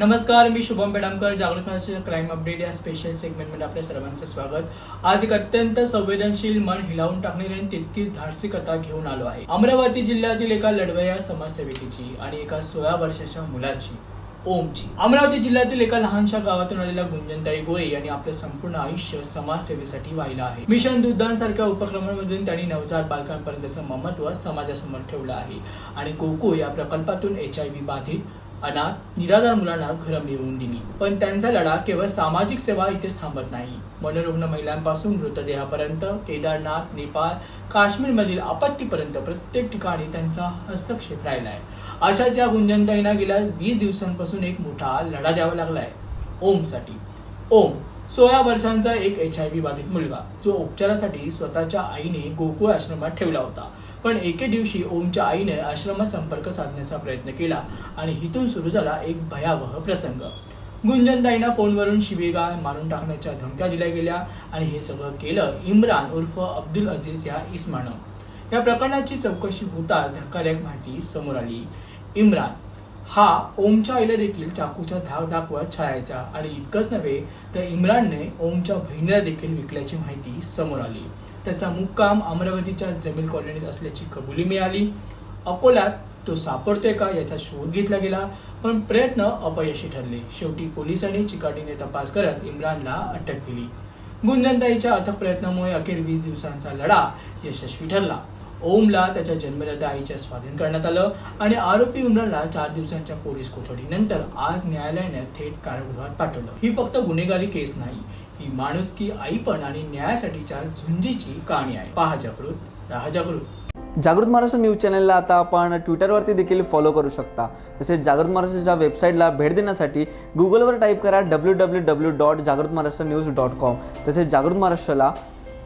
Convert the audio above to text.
नमस्कार मी Shubham Pedamkar Jagrut crime update या special सेगमेंटमध्ये आपल्या सर्वांचं स्वागत. आज एक अत्यंत संवेदनशील मन हिलावून टाकणारी आणि तितकीच धाडसी कथा घेऊन आलो आहे. अमरावती जिल्ह्यातील एका लढवया समाजसेविकेची आणि एका सोळा वर्षाच्या मुलाची ओमची. अमरावती जिल्ह्यातील एका लहानशा गावातून आलेल्या गुंजनताई गोळे यांनी आपलं संपूर्ण आयुष्य समाजसेवेसाठी वाहिलं आहे. मिशन दुधान सारख्या उपक्रमांमधून त्यांनी नवजात बालकांपर्यंतचं ममत्व समाजासमोर ठेवलं आहे. आणि कोको या प्रकल्पातून एच आय व्ही बाधित अनाथ निराधार मुलांना घरं मिळवून दिली. पण त्यांचा लढा केवळ सामाजिक सेवा इथेच थांबत नाही. मनोरुग्ण महिलांपासून मृतदेहापर्यंत केदारनाथ नेपाळ काश्मीरमधील आपत्तीपर्यंत प्रत्येक ठिकाणी त्यांचा हस्तक्षेप राहिला आहे अशाच या गुंजनताईंना गेल्या वीस दिवसांपासून एक मोठा लढा द्यावा लागलाय. ओमसाठी. ओम. सोळा वर्षांचा एक एच आय व्ही बाधित मुलगा जो उपचारासाठी स्वतःच्या आईने गोकुळ आश्रमात ठेवला होता. पण एके दिवशी ओमच्या आईने आश्रमात संपर्क साधण्याचा प्रयत्न केला आणि इथून सुरू झाला एक भयावह प्रसंग. गुंजनताईंना फोनवरून शिवेगाळ मारून टाकण्याच्या धमक्या दिल्या गेल्या आणि हे सगळं केलं इम्रान उर्फ अब्दुल अजीज या इस्मानं. या प्रकरणाची चौकशी होताच धक्कादायक माहिती समोर आली. इम्रान हा ओमच्या आईला देखील चाकूचा धाक दाखवत छळायचा. आणि इतकंच नव्हे तर इम्रानने ओमच्या बहिणीला देखील विकल्याची माहिती समोर आली. त्याचा मुक्काम अमरावतीच्या जमील कॉलनीत असल्याची कबुली मिळाली. अकोल्यात तो सापडतोय का याचा शोध घेतला गेला पण प्रयत्न अपयशी ठरले. शेवटी पोलिसांनी चिकाटीने तपास करत इम्रानला अटक केली. गुंजनताईच्या अथक प्रयत्नामुळे अखेर वीस दिवसांचा लढा यशस्वी ठरला. ओमला त्याच्या जन्मदात्या आईच्या स्वाधीन करण्यात आलं आणि आरोपी उमराला चार दिवसांच्या पोलीस कोठडीनंतर आज न्यायालयाने थेट कारागृहात पाठवलं. ही फक्त गुन्हेगारी केस नाही ही माणुसकी आई पण आणि न्यायासाठीच्या झुंजीची कहाणी आहे. पहा जागृत राहा जागृत. जागृत महाराष्ट्र न्यूज चॅनलला आता आपण ट्विटरवरती देखील फॉलो करू शकता. तसेच जागृत महाराष्ट्राच्या वेबसाईटला भेट देण्यासाठी गुगलवर टाईप करा डब्ल्यू डब्ल्यू डब्ल्यू डॉट जागृत महाराष्ट्र न्यूज डॉट कॉम तसेच जागृत महाराष्ट्राला